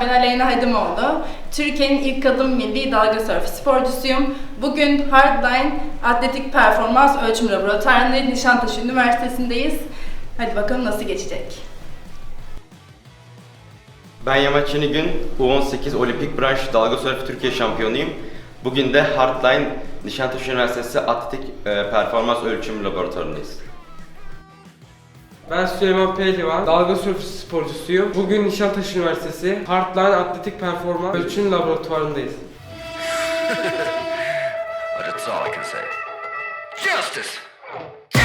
ben Aleyna Hadimoğlu. Türkiye'nin ilk kadın milli dalga sörfü sporcusuyum. Bugün Hardline Atletik Performans Ölçüm Laboratuvarı'nda Nişantaşı Üniversitesi'ndeyiz. Hadi bakalım nasıl geçecek. Ben Yamaç Yenigün, U18 Olimpik Branş Dalga Sörfü Türkiye Şampiyonuyum. Bugün de Hardline Nişantaşı Üniversitesi Atletik e, Performans Ölçüm Laboratuvarındayız. Ben Süleyman Pehlivan, dalga sörfü sporcusuyum. Bugün Nişantaşı Üniversitesi Hardline Atletik Performans Ölçüm Laboratuvarındayız. Justice!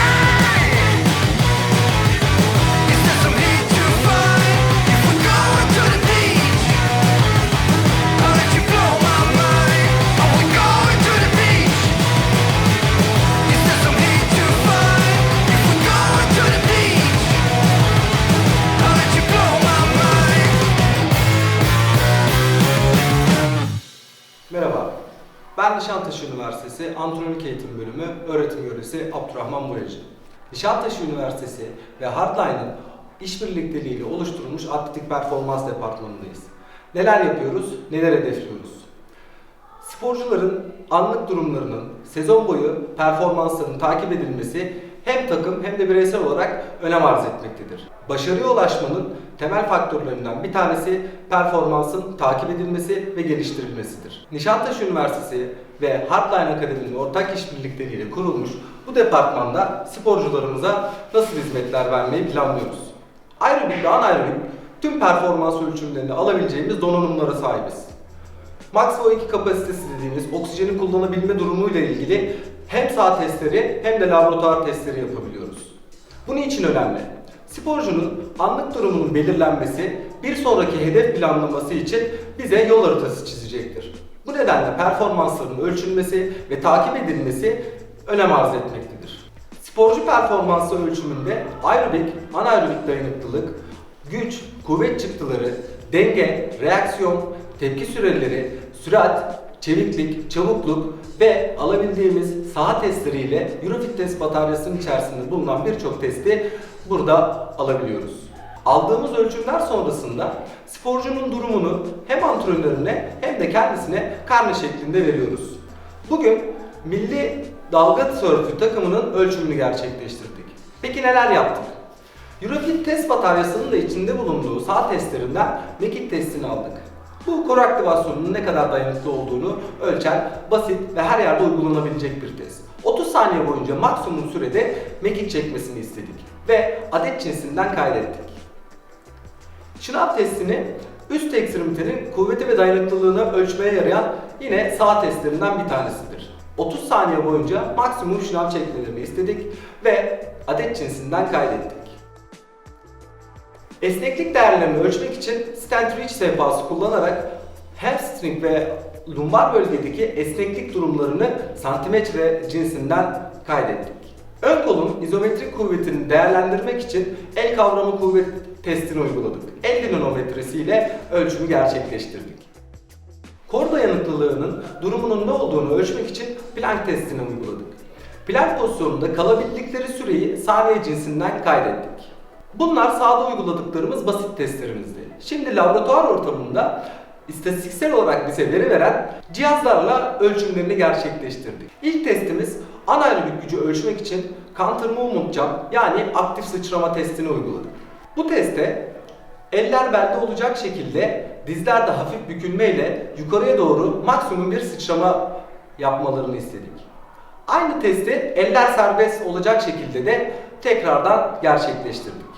Nişantaşı Üniversitesi Antronik Eğitim Bölümü öğretim görevlisi Abdurrahman Boyacı. Nişantaşı Üniversitesi ve Hardline'ın işbirlikteliğiyle oluşturulmuş atletik performans departmanındayız. Neler yapıyoruz, neler hedefliyoruz? Sporcuların anlık durumlarının sezon boyu performanslarının takip edilmesi hem takım hem de bireysel olarak önem arz etmektedir. Başarıya ulaşmanın temel faktörlerinden bir tanesi performansın takip edilmesi ve geliştirilmesidir. Nişantaşı Üniversitesi ve Hardline Akademi'nin ortak işbirlikleriyle kurulmuş bu departmanda sporcularımıza nasıl hizmetler vermeyi planlıyoruz. Aerobik ve anaerobik tüm performans ölçümlerini alabileceğimiz donanımlara sahibiz. Max VO2 kapasitesi dediğimiz oksijeni kullanabilme durumuyla ilgili hem sağ testleri hem de laboratuvar testleri yapabiliyoruz. Bu niçin önemli? Sporcunun anlık durumunun belirlenmesi bir sonraki hedef planlaması için bize yol haritası çizecektir. Bu nedenle performansların ölçülmesi ve takip edilmesi önem arz etmektedir. Sporcu performansı ölçümünde aerobik, anaerobik dayanıklılık, güç, kuvvet çıktıları, denge, reaksiyon, tepki süreleri, sürat, çeviklik, çabukluk ve alabildiğimiz saha testleriyle Eurofitness bataryasının içerisinde bulunan birçok testi burada alabiliyoruz. Aldığımız ölçümler sonrasında sporcunun durumunu hem antrenörüne hem de kendisine karne şeklinde veriyoruz. Bugün milli dalga sörfü takımının ölçümünü gerçekleştirdik. Peki neler yaptık? Eurofit test bataryasının da içinde bulunduğu sağ testlerinden mekik testini aldık. Bu kor aktivasyonunun ne kadar dayanıklı olduğunu ölçen basit ve her yerde uygulanabilecek bir test. 30 saniye boyunca maksimum sürede mekik çekmesini istedik ve adet cinsinden kaydettik. Şınav testini üst ekstremitenin kuvveti ve dayanıklılığını ölçmeye yarayan yine sağ testlerinden bir tanesidir. 30 saniye boyunca maksimum şınav çekmelerini istedik ve adet cinsinden kaydettik. Esneklik değerlerini ölçmek için stent reach sehpası kullanarak hamstring ve lumbar bölgedeki esneklik durumlarını santimetre cinsinden kaydettik. Ön kolun izometrik kuvvetini değerlendirmek için el kavramı kuvvet testini uyguladık. El dinamometresi ile ölçümü gerçekleştirdik. Kor dayanıklılığının durumunun ne olduğunu ölçmek için plank testini uyguladık. Plank pozisyonunda kalabildikleri süreyi saniye cinsinden kaydettik. Bunlar sahada uyguladıklarımız basit testlerimizdi. Şimdi laboratuvar ortamında istatistiksel olarak bize veri veren cihazlarla ölçümlerini gerçekleştirdik. İlk testimiz anaerobik gücü ölçmek için counter movement jump yani aktif sıçrama testini uyguladık. Bu teste eller belde olacak şekilde dizlerde hafif bükülmeyle yukarıya doğru maksimum bir sıçrama yapmalarını istedik. Aynı testi eller serbest olacak şekilde de tekrardan gerçekleştirdik.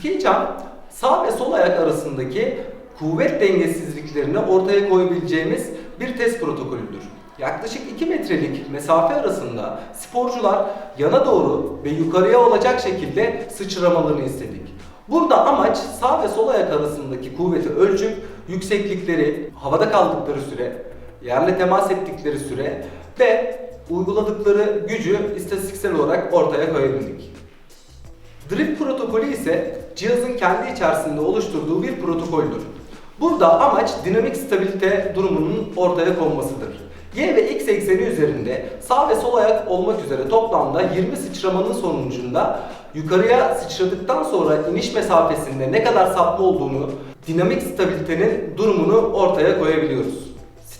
Jump sağ ve sol ayak arasındaki kuvvet dengesizliklerini ortaya koyabileceğimiz bir test protokolüdür. Yaklaşık 2 metrelik mesafe arasında sporcular yana doğru ve yukarıya olacak şekilde sıçramalarını istedik. Burada amaç sağ ve sol ayak arasındaki kuvveti ölçüp yükseklikleri, havada kaldıkları süre, yerle temas ettikleri süre ve uyguladıkları gücü istatistiksel olarak ortaya koyabildik. Drift protokolü ise cihazın kendi içerisinde oluşturduğu bir protokoldür. Burada amaç dinamik stabilite durumunun ortaya konmasıdır. Y ve X ekseni üzerinde sağ ve sol ayak olmak üzere toplamda 20 sıçramanın sonucunda yukarıya sıçradıktan sonra iniş mesafesinde ne kadar sapma olduğunu dinamik stabilitenin durumunu ortaya koyabiliyoruz.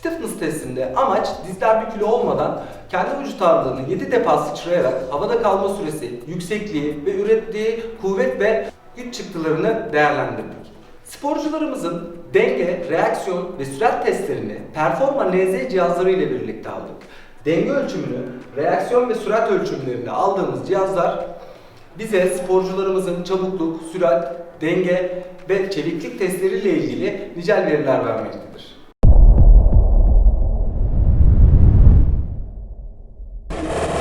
Stiffness testinde amaç dizler bükülü olmadan kendi vücut ağırlığını 7 defa sıçrayarak havada kalma süresi, yüksekliği ve ürettiği kuvvet ve güç çıktılarını değerlendirmek. Sporcularımızın denge, reaksiyon ve sürat testlerini Performa NZ cihazları ile birlikte aldık. Denge ölçümünü, reaksiyon ve sürat ölçümlerini aldığımız cihazlar bize sporcularımızın çabukluk, sürat, denge ve çeviklik testleriyle ilgili nicel veriler vermektedir.